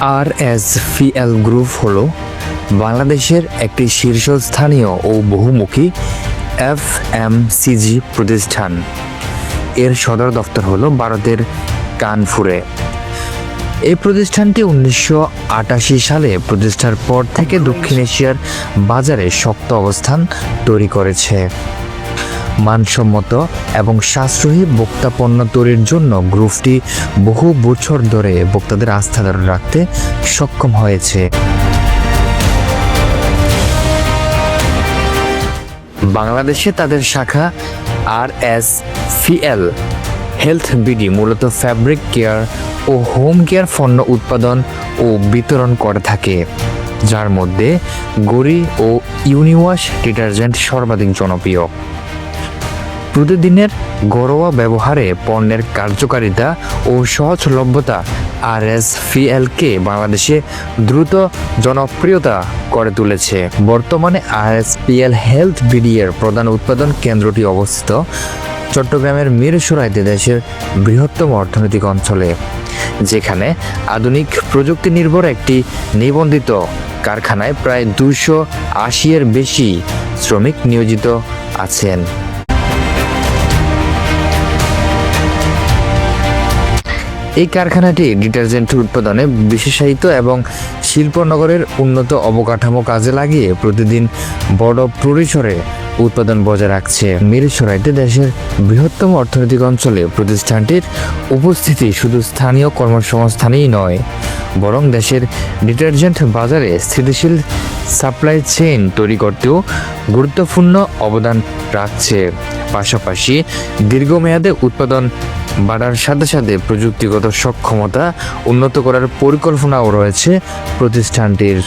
আর S ফিএল group হল বাংলাদেশের একটি শীর্ষস্থানীয় ও বহুমুখী এফ এম সিজি প্রতিষ্ঠান। এর সদর দপ্তর হলো ভারতের কানপুরে। এই প্রতিষ্ঠানটি উনিশশো আটাশি সালে প্রতিষ্ঠার পর থেকে দক্ষিণ এশিয়ার বাজারে শক্ত অবস্থান তৈরি করেছে। মানসম্মত এবং সাশ্রয়ী ভোক্তা পণ্য তৈরির জন্য গ্রুপটি বহু বছর ধরে ভোক্তাদের আস্থা ধরে রাখতে সক্ষম হয়েছে। বাংলাদেশে তাদের শাখা R S PL health BD মূলত ফ্যাব্রিক কেয়ার ও হোম কেয়ার পণ্য উৎপাদন ও বিতরণ করে থাকে, যার মধ্যে গড়ি ও ইউনিওয়াশ ডিটারজেন্ট সর্বাধিক জনপ্রিয়। প্রতিদিনের ঘরোয়া ব্যবহারে পণ্যের কার্যকারিতা ও সহজলভ্যতা আর এস কে বাংলাদেশে দ্রুত জনপ্রিয়তা করে তুলেছে। বর্তমানে আর এস হেলথ বিডিএর প্রধান উৎপাদন কেন্দ্রটি অবস্থিত চট্টগ্রামের মিরসরাইতে দেশের বৃহত্তম অর্থনৈতিক অঞ্চলে, যেখানে আধুনিক প্রযুক্তি নির্ভর একটি নিবন্ধিত কারখানায় প্রায় দুশো আশি এর বেশি শ্রমিক নিয়োজিত আছেন। এই কারখানাটি ডিটারজেন্ট উৎপাদনে বিশেষায়িত এবং শিল্পনগরের উন্নত অবকাঠামো কাজে লাগিয়ে প্রতিদিন বড় পরিসরে উৎপাদন বজায় রাখছে। মিরসরাইতে দেশের বৃহত্তম অর্থনৈতিক অঞ্চলে প্রতিষ্ঠানটির উপস্থিতি শুধু স্থানীয় কর্মসংস্থানেই নয়, বরং দেশের ডিটারজেন্ট বাজারে স্থিতিশীল সাপ্লাই চেইন তৈরি করতেও গুরুত্বপূর্ণ অবদান রাখছে। পাশাপাশি দীর্ঘমেয়াদে উৎপাদন বাড়ার সাথে সাথে প্রযুক্তিগত সক্ষমতা উন্নত করার পরিকল্পনাও রয়েছে প্রতিষ্ঠানটির।